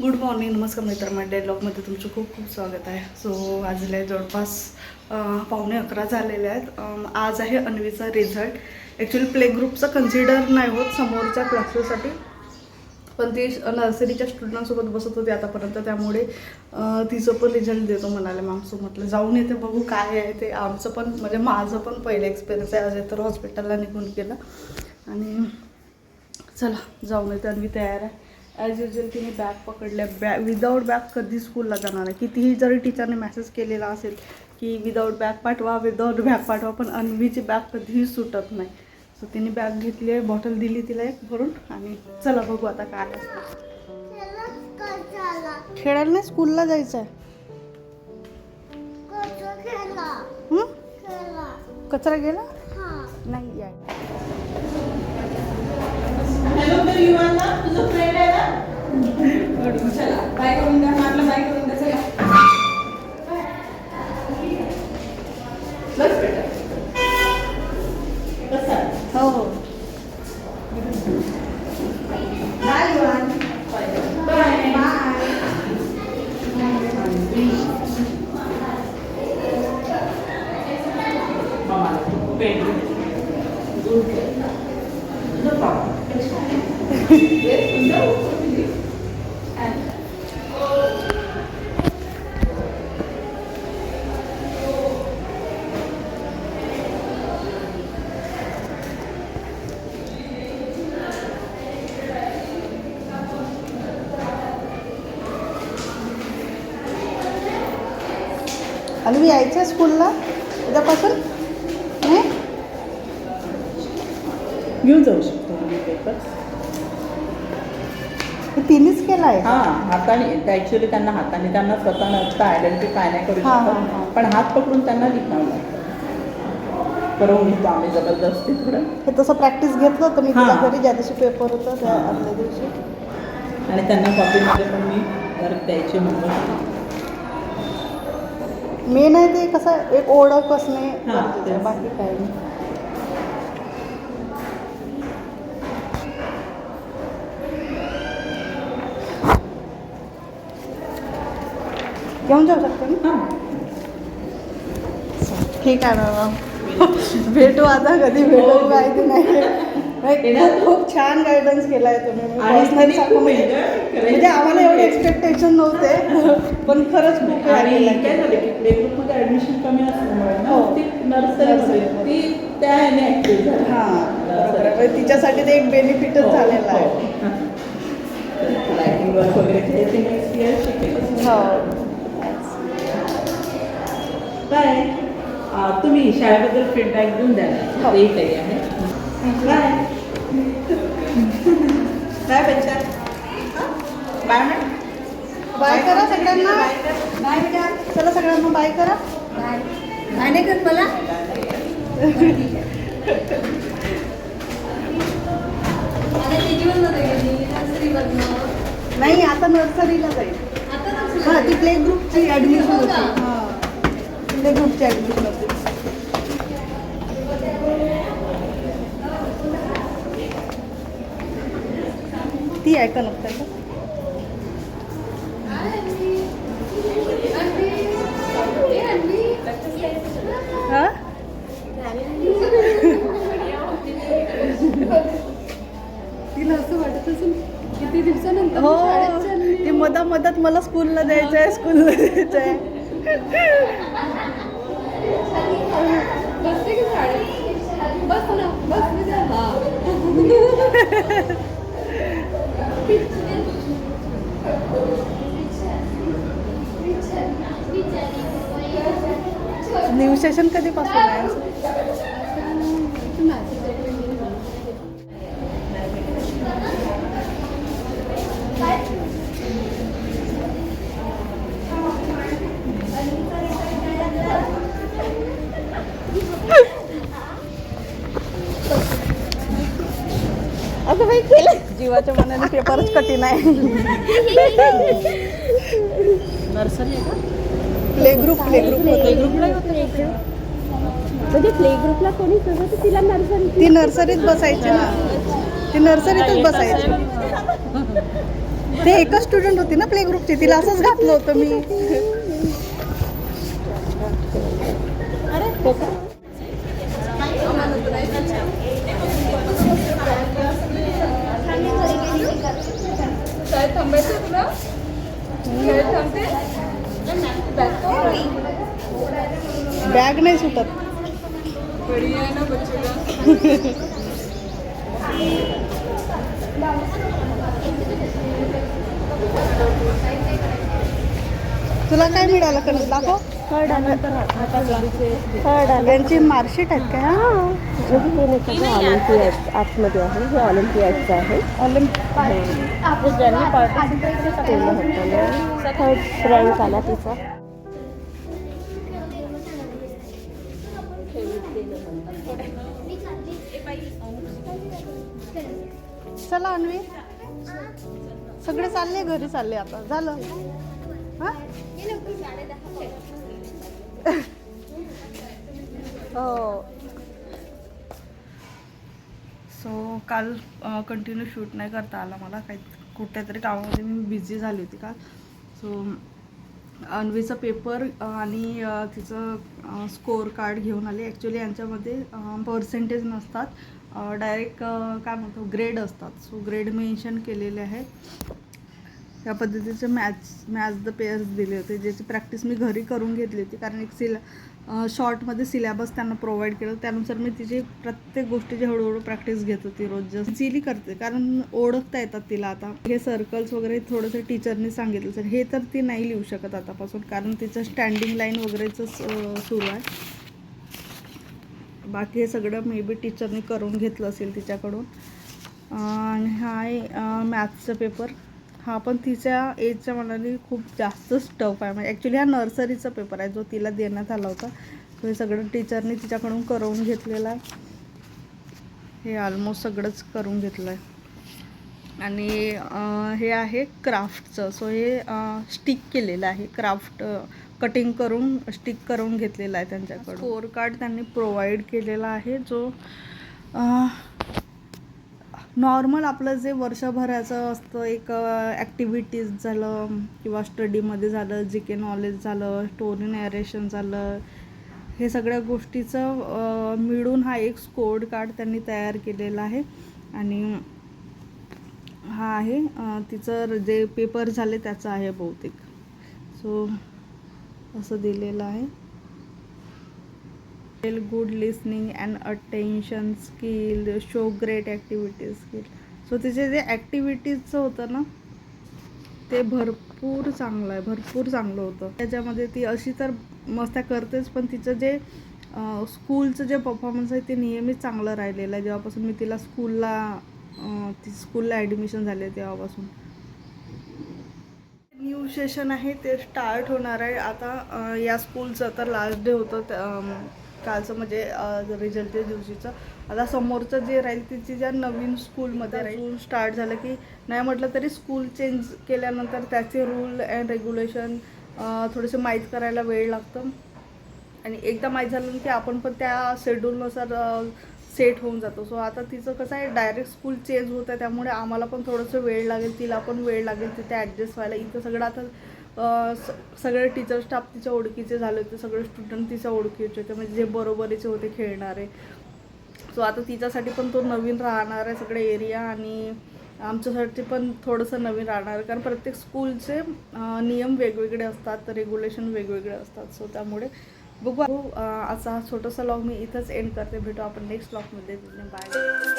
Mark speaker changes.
Speaker 1: Good morning नमस्कार मित्र मंडळी ब्लॉगमध्ये तुमचं खूप खूप स्वागत आहे. सो आजले जवळपास पावणे अकरा झालेले आहेत. आज आहे अन्वीचा रिझल्ट ॲक्च्युली प्ले ग्रुपचा कन्सिडर नाही होत समोरच्या क्लासेससाठी पण ती नर्सरीच्या स्टुडंटसोबत बसत होती आतापर्यंत. त्यामुळे तिचं पण रिझल्ट देतो म्हणाले मॅम सो म्हटलं जाऊन येते बघू काय आहे ते. आमचं पण म्हणजे माझं पण पहिलं एक्सपिरियन्स आहे. आज तर हॉस्पिटलला निघून गेलं. आणि चला जाऊन येते. आणि तयार आहे. ॲज युजल तिने बॅग पकडल्या. बॅ विदाऊट बॅग कधी स्कूलला जाणार नाही. कितीही जरी टीचरने मेसेज केलेला असेल की विदाऊट बॅग पाठवा विदाऊट बॅग पाठवा पण अन्वीची बॅग कधीही सुटत नाही. सो तिने बॅग घेतली आहे बॉटल दिली तिला एक भरून आणि चला बघू आता काय असतं. खेळायला नाही स्कूलला जायचं आहे कचरा गेला? नाही
Speaker 2: हॅलो तुझं फ्रेंड आहे ना? चला बाय करून द्या मारला बाय करून द्या चला. बस बेटा. बसा
Speaker 1: हो हो.
Speaker 2: बाय. युवान
Speaker 1: मी यायचं स्कूलला उद्यापासून नाही
Speaker 2: घेऊन जाऊ शकतो पेपर
Speaker 1: तिनेच केलं आहे?
Speaker 2: हां हाताने ॲक्च्युली त्यांना हाताने त्यांना स्वतः नसतं आयडेंटिफाय नाही करू. शकत. पण हात पकडून त्यांना लिहावं लागतं. करून घेतो आम्ही जबरदस्ती थोडं.
Speaker 1: हे तसं प्रॅक्टिस घेतलं होतं मी तिला. घरी ज्या दिवशी पेपर होतं त्या आदल्या दिवशी.
Speaker 2: आणि त्यांना कॉपीमध्ये पण मी वर्क द्यायची म्हणून.
Speaker 1: मेन आहे ते कसं एक ओळख असणे
Speaker 2: हां,
Speaker 1: गरजेचं आहे,
Speaker 2: तेच.
Speaker 1: बाकी काय नाही. घेऊन जाऊ शकते ना
Speaker 2: हां.
Speaker 1: ठीक आहे ना भेटू आता कधी भेटू
Speaker 2: हो.
Speaker 1: माहिती नाही नाही, खूप- छान गायडन्स केला आहे. तुम्ही म्हणजे आम्हाला एवढे एक्सपेक्टेशन नव्हते पण खरंच खूप
Speaker 2: आणि. काय झालं की प्ले ग्रुपमध्ये ॲडमिशन कमी असल्यामुळे ना
Speaker 1: हो.
Speaker 2: ती त्या ह्याने ॲक्टिव्ह झाली.
Speaker 1: हां. म्हणजे तिच्यासाठी ते एक बेनिफिटच
Speaker 2: हो,
Speaker 1: झालेलं आहे.
Speaker 2: लायटिंग वर्क वगैरे शिकेल.
Speaker 1: हो.
Speaker 2: काय तुम्ही शाळेबद्दल फीडबॅक देऊन द्या ना
Speaker 1: हो.
Speaker 2: तेही काही आहे बाय. बाय बच्चा. बाय मॅडम
Speaker 1: बाय करा सगळ्यांना. बाय बेटा चला सगळ्यांना बाय करा.
Speaker 3: काय नाही करत मला.
Speaker 1: नाही आता नर्सरीला जाईल.
Speaker 3: आता
Speaker 1: हां ती प्ले ग्रुपची ॲडमिशन
Speaker 3: हो
Speaker 1: होती? हां. प्ले ग्रुपची ॲडमिशन होती ती आहे का नको का हां
Speaker 3: तिला असं वाटत असेल किती दिवसानंतर
Speaker 1: हो. ती मधा मधात मला स्कूलला द्यायचं आहे स्कूलला द्यायचं आहे
Speaker 3: बस ना बस. हा.
Speaker 1: न्यू सेशन कधीपासून आहे असं काही केलं जीवाच्या मनाने पेपरच कठीण आहे.
Speaker 2: नर्सरी आहे का?
Speaker 1: Play group play group
Speaker 3: play ग्रुपला म्हणजे प्ले ग्रुपला कोणी तिला नर्सरी
Speaker 1: ती नर्सरीत बसायची ना. ती नर्सरीतच बसायची. ते एकच स्टुडंट होती ना प्ले ग्रुपची. तिला असंच घातलं होतं मी.
Speaker 2: शाळेत थांबायचं तुला शाळेत थांबते बॅग
Speaker 1: बॅग नाही सुटत. तुला काय मिळालं कणस दाखव.
Speaker 3: थर्ड आलं थर्ड आलं
Speaker 1: यांची मार्कशीट आहेत का
Speaker 3: नाही ऑलिम्पियाड आर्ट्समध्ये आहे. हे ऑलिम्पियाडचं आहे. जे ज्यांनी पार्टिसिपेट केलं होतं ना थर्ड रँक आला तिचा.
Speaker 1: चला अन्वी सगळे चालले घरी चालले आता. झालं. हां? हो. सो काल कंटिन्यू शूट नाही करता आला मला. काही कुठेतरी कामामध्ये मी बिझी झाली होती काल. सो अन्वीचा पेपर आणि तिचं स्कोअर कार्ड घेऊन आले. ॲक्च्युली यांच्यामध्ये पर्सेंटेज नसतात. डायरेक्ट काय म्हणतो ग्रेड असतात. सो ग्रेड मेन्शन केलेले आहेत. त्या पद्धतीचे मॅथ्स मॅथ्स द पेयर्स दिले होते ज्याची प्रॅक्टिस मी घरी करून घेतली होती. कारण एक सिला शॉर्टमध्ये सिलेबस त्यांना प्रोव्हाइड केलं. त्यानुसार मी तिची प्रत्येक गोष्टीची हळूहळू प्रॅक्टिस घेत होती रोज. इझिली करते कारण ओळखता येतात तिला आता. हे सर्कल्स वगैरे थोडंसं टीचरनी सांगितलं सर. हे तर ती नाही लिहू शकत आतापासून कारण तिचं स्टँडिंग लाईन वगैरेचं सुरू आहे. बाकी हे सगळं मे बी टीचरनी करून घेतलं असेल तिच्याकडून. आणि हा आहे मॅथ्सचा पेपर हा पण तिच्या एजच्या मनाने खूप जास्तच टफ आहे. म्हणजे ॲक्च्युली हा नर्सरीचा पेपर आहे जो तिला देण्यात आला होता. तो हे सगळं टीचरनी तिच्याकडून करून घेतलेला. आहे हे ऑलमोस्ट सगळंच करून घेतलं आहे आणि हे आहे क्राफ्टचं सो हे स्टिक केलेलं आहे. क्राफ्ट कटिंग करून स्टिक करून घेतलेलं आहे त्यांच्याकडून. स्कोअर कार्ड त्यांनी प्रोव्हाइड केलेला आहे जो नॉर्मल आपलं जे वर्षभराचं असतं एक ॲक्टिव्हिटीज झालं किंवा स्टडीमध्ये झालं जी के नॉलेज झालं स्टोरी नॅरेशन झालं हे सगळ्या गोष्टीचं मिळून हा एक स्कोअर कार्ड त्यांनी तयार केलेला आहे. आणि हा आहे तिचं जे पेपर झाले त्याचं आहे बहुतेक. सो असं दिलेलं आहे. Good listening and attention skill show great activities skill so तिचे जे ॲक्टिव्हिटीजचं होतं ना ते भरपूर चांगलं आहे भरपूर चांगलं होतं. त्याच्यामध्ये ती अशी तर मस्त्या करतेच पण तिचं जे स्कूलचं जे परफॉर्मन्स आहे ते नेहमीच चांगलं राहिलेलं आहे. जेव्हापासून मी तिला स्कूलला ती स्कूलला ॲडमिशन झाले तेव्हापासून. न्यू सेशन आहे ते स्टार्ट होणार आहे. आता या स्कूलचं तर लास्ट डे होतं कालचं म्हणजे रिझल्टच्या दिवशीचं. आता समोरचं जे राहील तिची ज्या नवीन स्कूलमध्ये राहील स्टार्ट झालं की नाही म्हटलं तरी स्कूल चेंज केल्यानंतर त्याचे रूल अँड रेग्युलेशन थोडेसे माहीत करायला वेळ लागतं. आणि एकदा माहीत झालं की आपण पण त्या शेड्यूलनुसार सेट होऊन जातो. सो आता तिचं कसं आहे डायरेक्ट स्कूल चेंज होतं आहे त्यामुळे आम्हाला पण थोडंसं वेळ लागेल तिला पण वेळ लागेल तिथे ॲडजस्ट व्हायला. इथं सगळं आता सगळे टीचर स्टाफ तिच्या ओळखीचे झाले होते सगळे स्टुडंट तिच्या ओळखीचे होते म्हणजे जे बरोबरीचे होते खेळणारे. सो आता तिच्यासाठी पण तो नवीन राहणार आहे सगळे एरिया आणि आमच्यासाठी पण थोडंसं नवीन राहणार आहे. कारण प्रत्येक स्कूलचे नियम वेगवेगळे असतात रेग्युलेशन वेगवेगळे असतात. सो त्यामुळे बघू अं, असा हा छोटासा लॉग मी इथंच एंड करते. भेटू आपण नेक्स्ट लॉगमध्ये बाय